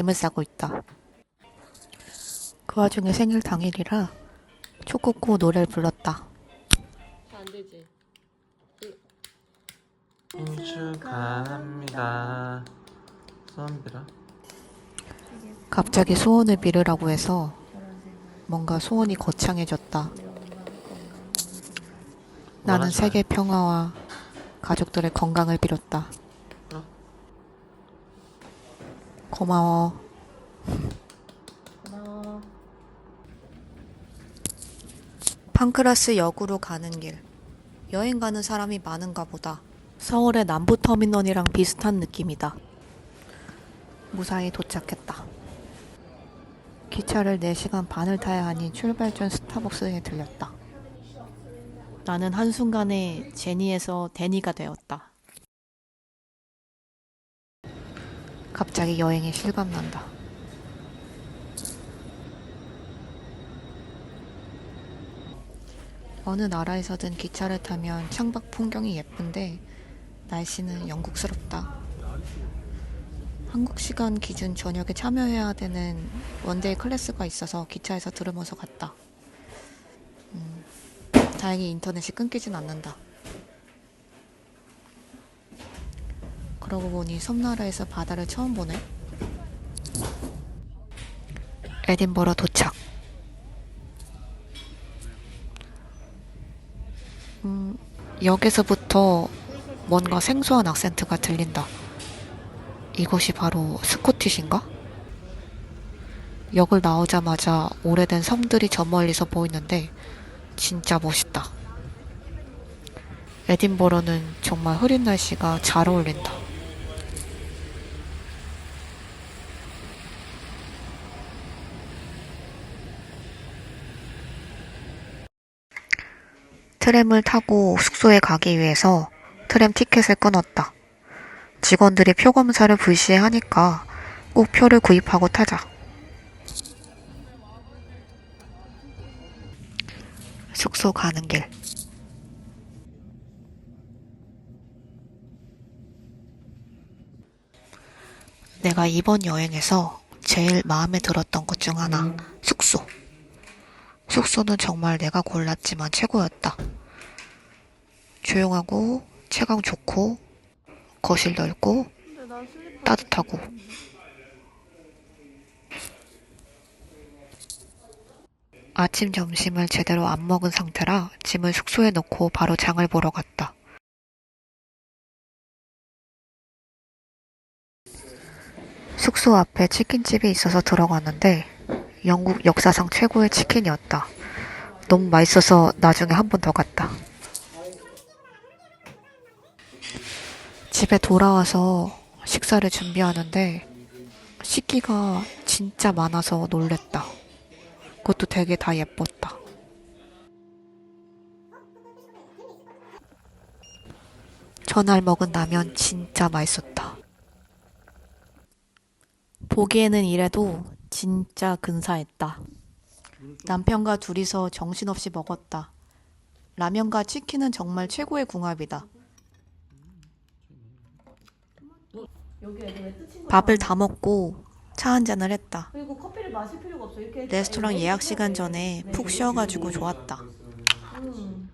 짐을 싸고 있다. 그 와중에 생일 당일이라 초코코 노래를 불렀다. 안 되지. 생일 축하합니다. 소원 빌어. 갑자기 소원을 빌으라고 해서 뭔가 소원이 거창해졌다. 나는 세계 평화와 가족들의 건강을 빌었다. 그럼. 고마워. 고마워. 판크라스 역으로 가는 길. 여행 가는 사람이 많은가 보다. 서울의 남부터미널이랑 비슷한 느낌이다. 무사히 도착했다. 기차를 4시간 반을 타야 하니 출발 전 스타벅스에 들렸다. 나는 한순간에 제니에서 데니가 되었다. 갑자기 여행이 실감난다. 어느 나라에서든 기차를 타면 창밖 풍경이 예쁜데 날씨는 영국스럽다. 한국 시간 기준 저녁에 참여해야 되는 원데이 클래스가 있어서 기차에서 들으면서 갔다. 음, 다행히 인터넷이 끊기진 않는다. 그러고 보니 섬나라에서 바다를 처음 보네. 에딘버러 도착. 음, 역에서부터 뭔가 생소한 악센트가 들린다. 이것이 바로 스코티시인가? 역을 나오자마자 오래된 섬들이 저 멀리서 보이는데 진짜 멋있다. 에딘버러는 정말 흐린 날씨가 잘 어울린다. 트램을 타고 숙소에 가기 위해서 트램 티켓을 끊었다. 직원들이 표 검사를 불시하니까 꼭 표를 구입하고 타자. 숙소 가는 길. 내가 이번 여행에서 제일 마음에 들었던 것 중 하나, 숙소. 숙소는 정말 내가 골랐지만 최고였다. 조용하고 채광 좋고 거실 넓고 따뜻하고 아침 점심을 제대로 안 먹은 상태라 짐을 숙소에 넣고 바로 장을 보러 갔다. 숙소 앞에 치킨집이 있어서 들어갔는데 영국 역사상 최고의 치킨이었다. 너무 맛있어서 나중에 한 번 더 갔다. 집에 돌아와서 식사를 준비하는데 식기가 진짜 많아서 놀랬다. 그것도 되게 다 예뻤다. 전날 먹은 라면 진짜 맛있었다. 보기에는 이래도 진짜 근사했다. 남편과 둘이서 정신없이 먹었다. 라면과 치킨은 정말 최고의 궁합이다. 여기 애들 왜 뜯친 거야? 밥을 다 먹고 차 한 잔을 했다. 레스토랑 예약 시간. 전에 네, 푹 네. 쉬어가지고 좋았다. 음.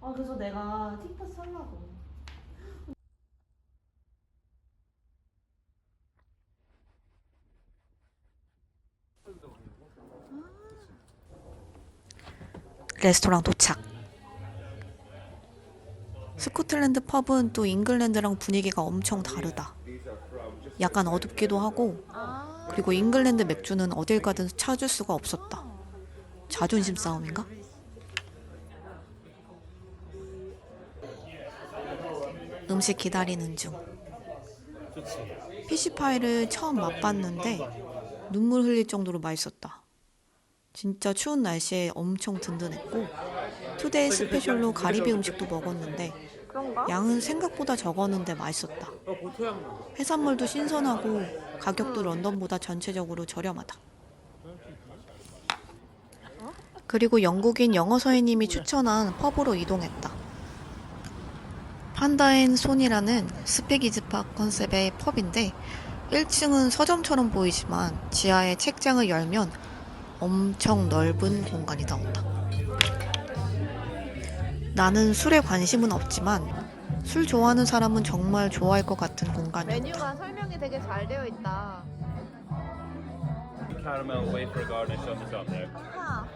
아 그래서 내가 티퍼스 살라고. 레스토랑 도착. 스코틀랜드 펍은 또 잉글랜드랑 분위기가 엄청 다르다. 약간 어둡기도 하고, 그리고 잉글랜드 맥주는 어딜 가든 찾을 수가 없었다. 자존심 싸움인가? 음식 기다리는 중. 피시파이를 처음 맛봤는데 눈물 흘릴 정도로 맛있었다. 진짜 추운 날씨에 엄청 든든했고 투데이 스페셜로 가리비 음식도 먹었는데 양은 생각보다 적었는데 맛있었다. 해산물도 신선하고 가격도 런던보다 전체적으로 저렴하다. 그리고 영국인 영어 서인님이 추천한 펍으로 이동했다. 판다앤 손이라는 스피기즈파 컨셉의 펍인데 1층은 서점처럼 보이지만 지하에 책장을 열면 엄청 넓은 공간이 나온다. 나는 술에 관심은 없지만 술 좋아하는 사람은 정말 좋아할 것 같은 공간이었다. 메뉴가 설명이 되게 잘 되어 있다. caramel wafer garnish on the top there. 아,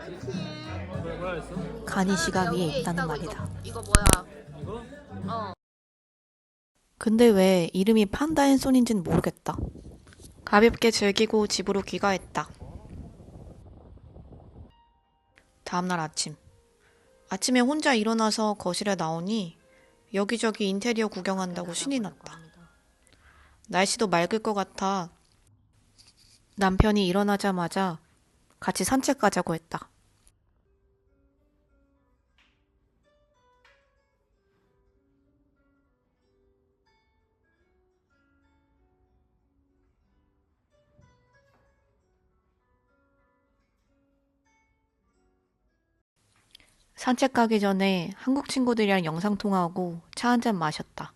가니시가 위에 있다는 말이다. 이거 뭐야? 어. 근데 왜 이름이 판다앤 손인지는 모르겠다. 가볍게 즐기고 집으로 귀가했다. 다음날 아침. 아침에 혼자 일어나서 거실에 나오니 여기저기 인테리어 구경한다고 신이 났다. 날씨도 맑을 것 같아 남편이 일어나자마자 같이 산책 가자고 했다. 산책 가기 전에 한국 친구들이랑 영상통화하고 차 한 잔 마셨다.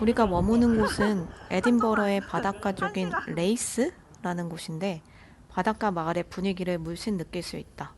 우리가 머무는 곳은 에딘버러의 바닷가 쪽인 레이스라는 곳인데 바닷가 마을의 분위기를 물씬 느낄 수 있다.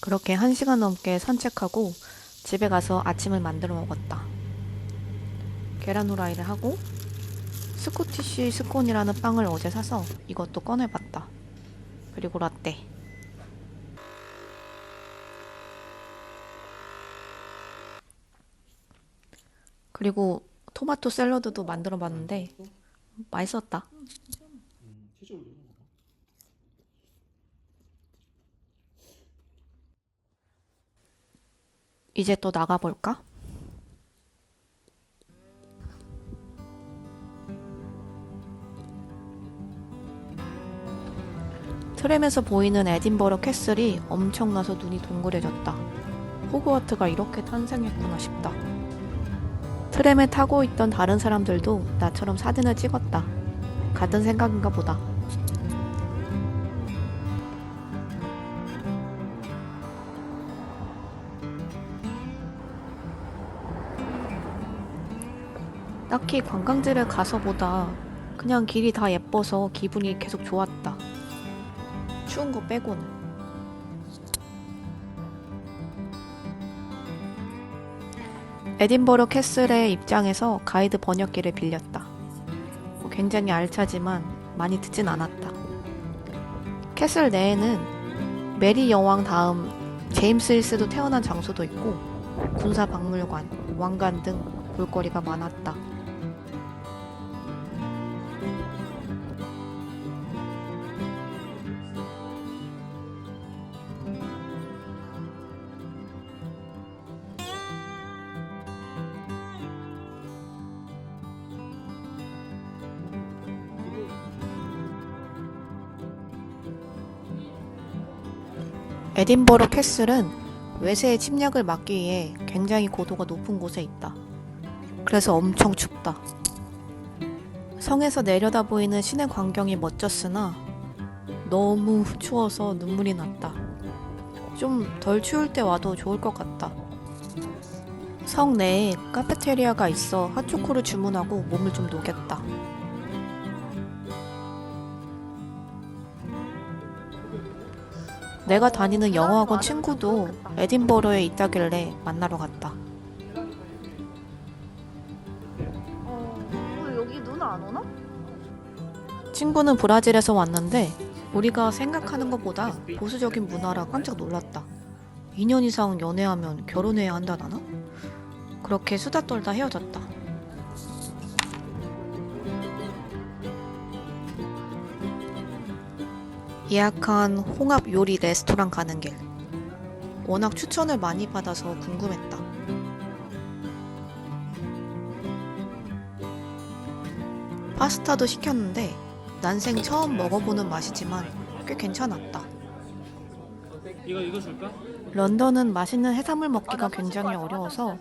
그렇게 한 시간 넘게 산책하고 집에 가서 아침을 만들어 먹었다. 계란 후라이를 하고 스코티쉬 스콘이라는 빵을 어제 사서 이것도 꺼내봤다. 그리고 라떼. 그리고 토마토 샐러드도 만들어 봤는데 맛있었다. 이제 또 나가볼까? 트램에서 보이는 에딘버러 캐슬이 엄청나서 눈이 동그래졌다. 호그와트가 이렇게 탄생했구나 싶다. 트램에 타고 있던 다른 사람들도 나처럼 사진을 찍었다. 같은 생각인가 보다. 딱히 관광지를 가서보다 그냥 길이 다 예뻐서 기분이 계속 좋았다. 추운 거 빼고는. 에딘버러 캐슬의 입장에서 가이드 번역기를 빌렸다. 뭐 굉장히 알차지만 많이 듣진 않았다. 캐슬 내에는 메리 여왕 다음 제임스 1세도 태어난 장소도 있고 군사 박물관, 왕관 등 볼거리가 많았다. 에딘버러 캐슬은 외세의 침략을 막기 위해 굉장히 고도가 높은 곳에 있다. 그래서 엄청 춥다. 성에서 내려다 보이는 시내 광경이 멋졌으나 너무 추워서 눈물이 났다. 좀 덜 추울 때 와도 좋을 것 같다. 성 내에 카페테리아가 있어 핫초코를 주문하고 몸을 좀 녹였다. 내가 다니는 영어학원 친구도 에딘버러에 있다길래 만나러 갔다. 어, 여기 눈 안 오나? 친구는 브라질에서 왔는데 우리가 생각하는 것보다 보수적인 문화라 깜짝 놀랐다. 2년 이상 연애하면 결혼해야 한다나? 그렇게 수다 떨다 헤어졌다. 예약한 홍합 요리 레스토랑 가는 길. 워낙 추천을 많이 받아서 궁금했다. 파스타도 시켰는데 난생 처음 먹어보는 맛이지만 꽤 괜찮았다. 이거 이거 줄까? 런던은 맛있는 해산물 먹기가 굉장히 어려워서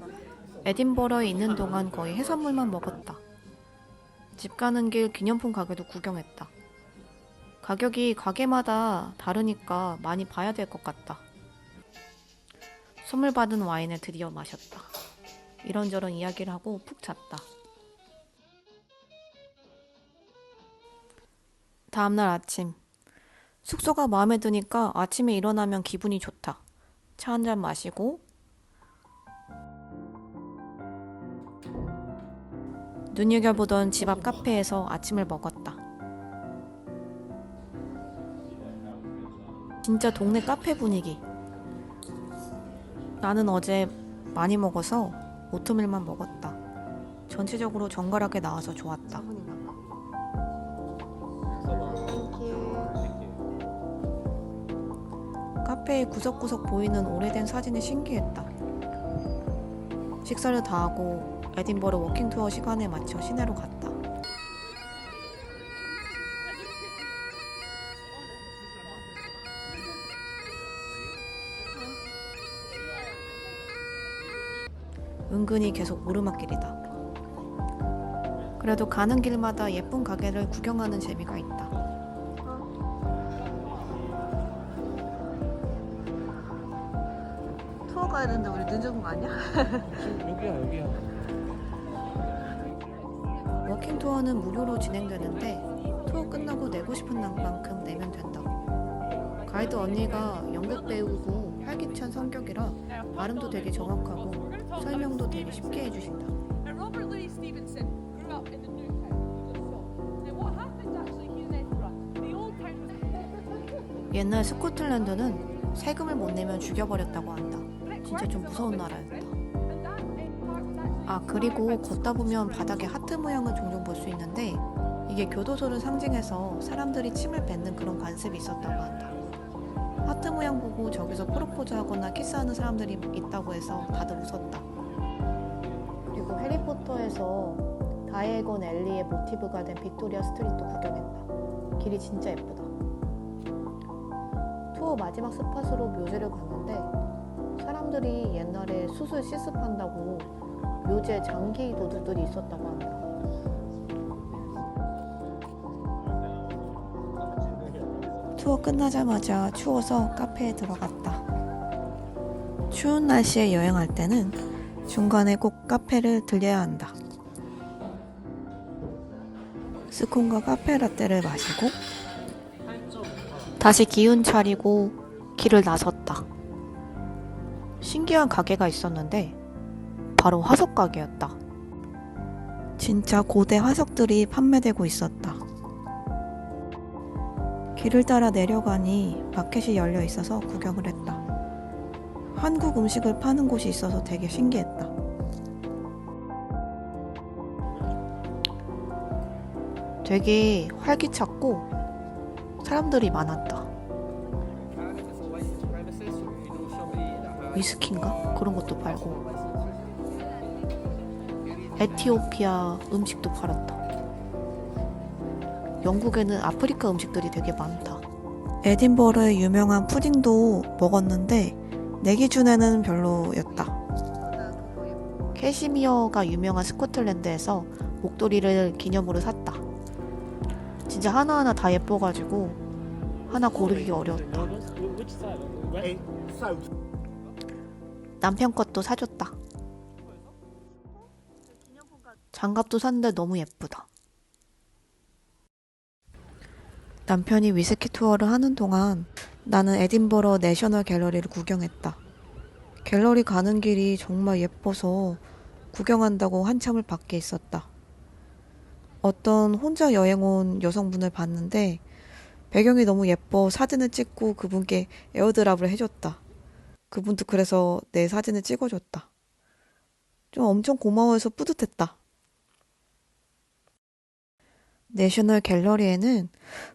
에딘버러에 있는 동안 거의 해산물만 먹었다. 집 가는 길 기념품 가게도 구경했다. 가격이 가게마다 다르니까 많이 봐야 될 것 같다. 선물 받은 와인을 드디어 마셨다. 이런저런 이야기를 하고 푹 잤다. 다음날 아침. 숙소가 마음에 드니까 아침에 일어나면 기분이 좋다. 차 한 잔 마시고 눈여겨보던 집 앞 카페에서 아침을 먹었다. 진짜 동네 카페 분위기. 나는 어제 많이 먹어서 오트밀만 먹었다. 전체적으로 정갈하게 나와서 좋았다. 카페의 구석구석 보이는 오래된 사진이 신기했다. 식사를 다 하고 에딘버러 워킹 투어 시간에 맞춰 시내로 갔다. 은근히 계속 오르막길이다. 그래도 가는 길마다 예쁜 가게를 구경하는 재미가 있다. 투어 가야 되는데 우리 늦은 거 아니야? 여기야 여기야. 워킹 투어는 무료로 진행되는데 투어 끝나고 내고 싶은 만큼 내면 된다고. 가이드 언니가 연극 배우고 활기찬 성격이라 발음도 되게 정확하고 설명도 되게 쉽게 해주신다. 옛날 스코틀랜드는 세금을 못 내면 죽여버렸다고 한다. 진짜 좀 무서운 나라였다. uh, 아 그리고 걷다 보면 바닥에 하트 모양을 종종 볼 수 있는데 이게 교도소를 상징해서 사람들이 침을 뱉는 그런 관습이 있었다고 한다. 하트 모양 보고 저기서 프로포즈 하거나 키스하는 사람들이 있다고 해서 다들 웃었다. 그리고 해리포터에서 다이애곤 엘리의 모티브가 된 빅토리아 스트리트도 구경했다. 길이 진짜 예쁘다. 투어 마지막 스팟으로 묘지를 갔는데 사람들이 옛날에 수술 시습한다고 묘지에 장기 도둑들이 있었다고 한다. 투어 끝나자마자 추워서 카페에 들어갔다. 추운 날씨에 여행할 때는 중간에 꼭 카페를 들려야 한다. 스콘과 카페 라떼를 마시고 다시 기운 차리고 길을 나섰다. 신기한 가게가 있었는데 바로 화석 가게였다. 진짜 고대 화석들이 판매되고 있었다. 길을 따라 내려가니 마켓이 열려 있어서 구경을 했다. 한국 음식을 파는 곳이 있어서 되게 신기했다. 되게 활기찼고 사람들이 많았다. 위스키인가? 그런 것도 팔고 에티오피아 음식도 팔았다. 영국에는 아프리카 음식들이 되게 많다. 에딘버러의 유명한 푸딩도 먹었는데 내 기준에는 별로였다. 캐시미어가 유명한 스코틀랜드에서 목도리를 기념으로 샀다. 진짜 하나하나 다 예뻐가지고 하나 고르기 어려웠다. 남편 것도 사줬다. 장갑도 샀는데 너무 예쁘다. 남편이 위스키 투어를 하는 동안 나는 에딘버러 내셔널 갤러리를 구경했다. 갤러리 가는 길이 정말 예뻐서 구경한다고 한참을 밖에 있었다. 어떤 혼자 여행 온 여성분을 봤는데 배경이 너무 예뻐 사진을 찍고 그분께 에어드랍을 해줬다. 그분도 그래서 내 사진을 찍어줬다. 좀 엄청 고마워해서 뿌듯했다. 내셔널 갤러리에는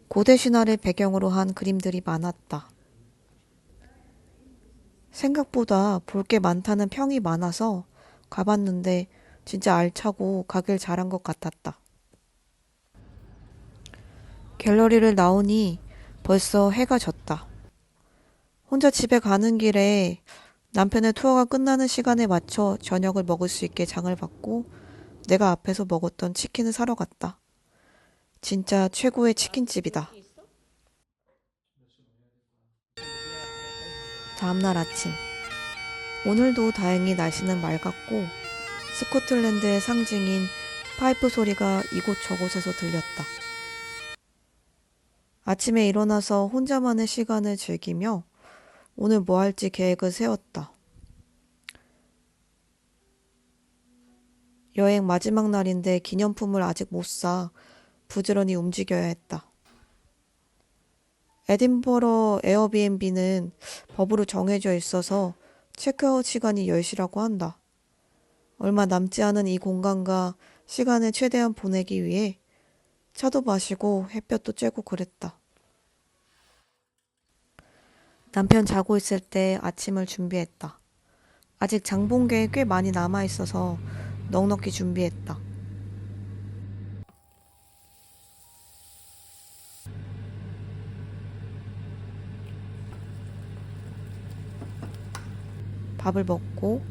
고대 신화를 배경으로 한 그림들이 많았다. 생각보다 볼 게 많다는 평이 많아서 가봤는데 진짜 알차고 가길 잘한 것 같았다. 갤러리를 나오니 벌써 해가 졌다. 혼자 집에 가는 길에 남편의 투어가 끝나는 시간에 맞춰 저녁을 먹을 수 있게 장을 봤고 내가 앞에서 먹었던 치킨을 사러 갔다. 진짜 최고의 치킨집이다. 다음날 아침. 오늘도 다행히 날씨는 맑았고 스코틀랜드의 상징인 파이프 소리가 이곳저곳에서 들렸다. 아침에 일어나서 혼자만의 시간을 즐기며 오늘 뭐 할지 계획을 세웠다. 여행 마지막 날인데 기념품을 아직 못 사 부지런히 움직여야 했다. 에딘버러 에어비앤비는 법으로 정해져 있어서 체크아웃 시간이 10시라고 한다. 얼마 남지 않은 이 공간과 시간을 최대한 보내기 위해 차도 마시고 햇볕도 쬐고 그랬다. 남편 자고 있을 때 아침을 준비했다. 아직 장본게 꽤 많이 남아 있어서 넉넉히 준비했다. 밥을 먹고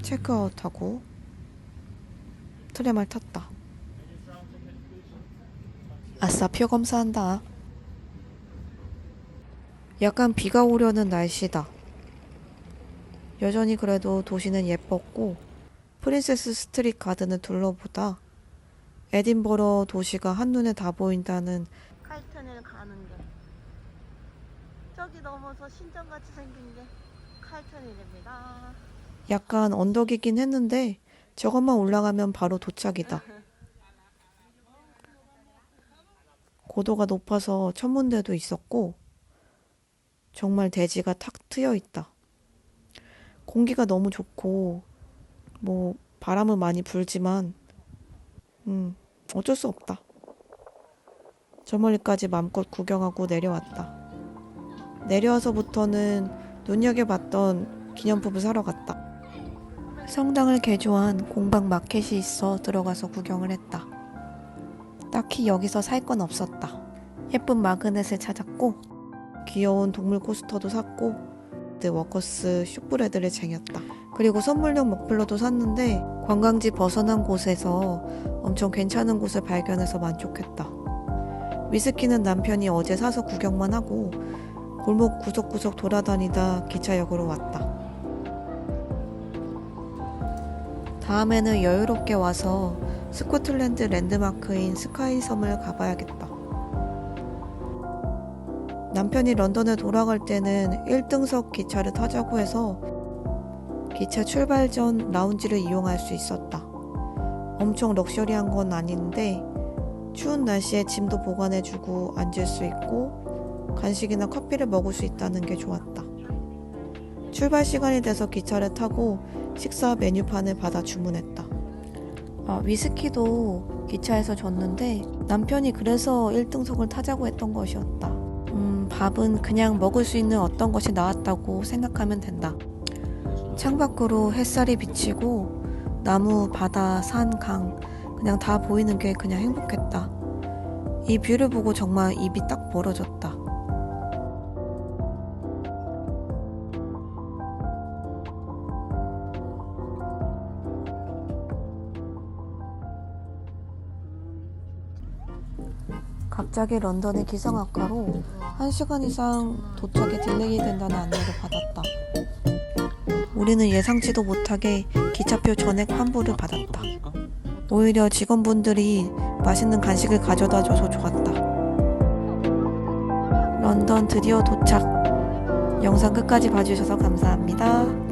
체크아웃하고 트램을 탔다. 아싸 표 검사한다. 약간 비가 오려는 날씨다. 여전히 그래도 도시는 예뻤고 프린세스 스트릿 가든을 둘러보다 에딘버러 도시가 한눈에 다 보인다는 칼튼을 가는 게 저기 넘어서 신전같이 생긴 게 칼튼이랍니다. 약간 언덕이긴 했는데 저것만 올라가면 바로 도착이다. 고도가 높아서 천문대도 있었고 정말 대지가 탁 트여 있다. 공기가 너무 좋고 뭐 바람은 많이 불지만 음 어쩔 수 없다. 저 멀리까지 맘껏 구경하고 내려왔다. 내려와서부터는 눈여겨봤던 기념품을 사러 갔다. 성당을 개조한 공방 마켓이 있어 들어가서 구경을 했다. 딱히 여기서 살 건 없었다. 예쁜 마그넷을 찾았고 귀여운 동물 코스터도 샀고 내 워커스 슈프레드를 쟁였다. 그리고 선물용 머플러도 샀는데 관광지 벗어난 곳에서 엄청 괜찮은 곳을 발견해서 만족했다. 위스키는 남편이 어제 사서 구경만 하고 골목 구석구석 돌아다니다 기차역으로 왔다. 다음에는 여유롭게 와서 스코틀랜드 랜드마크인 스카이 섬을 가봐야겠다. 남편이 런던에 돌아갈 때는 1등석 기차를 타자고 해서 기차 출발 전 라운지를 이용할 수 있었다. 엄청 럭셔리한 건 아닌데 추운 날씨에 짐도 보관해주고 앉을 수 있고 간식이나 커피를 먹을 수 있다는 게 좋았다. 출발 시간이 돼서 기차를 타고 식사 메뉴판을 받아 주문했다. 아, 위스키도 기차에서 줬는데 남편이 그래서 1등석을 타자고 했던 것이었다. 음, 밥은 그냥 먹을 수 있는 어떤 것이 나왔다고 생각하면 된다. 창밖으로 햇살이 비치고 나무, 바다, 산, 강 그냥 다 보이는 게 그냥 행복했다. 이 뷰를 보고 정말 입이 딱 벌어졌다. 갑자기 런던의 기상악화로 1시간 이상 도착에 딜레이 된다는 안내를 받았다. 우리는 예상치도 못하게 기차표 전액 환불을 받았다. 오히려 직원분들이 맛있는 간식을 가져다 줘서 좋았다. 런던 드디어 도착. 영상 끝까지 봐주셔서 감사합니다.